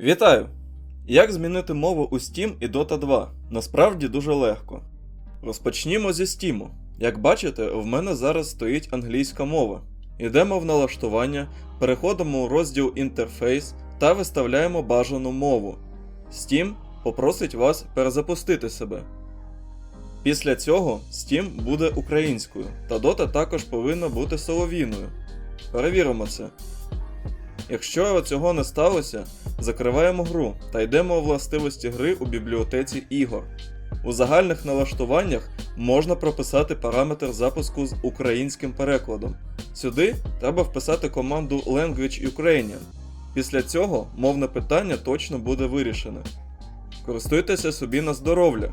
Вітаю! Як змінити мову у Steam і Dota 2? Насправді дуже легко. Розпочнімо зі Steam. Як бачите, в мене зараз стоїть англійська мова. Йдемо в налаштування, переходимо у розділ Інтерфейс та виставляємо бажану мову. Steam попросить вас перезапустити себе. Після цього Steam буде українською, та Dota також повинна бути солов'їною. Перевіримо це. Якщо цього не сталося, закриваємо гру та йдемо у властивості гри у бібліотеці ігор. У загальних налаштуваннях можна прописати параметр запуску з українським перекладом. Сюди треба вписати команду Language Ukrainian. Після цього мовне питання точно буде вирішене. Користуйтеся собі на здоров'я.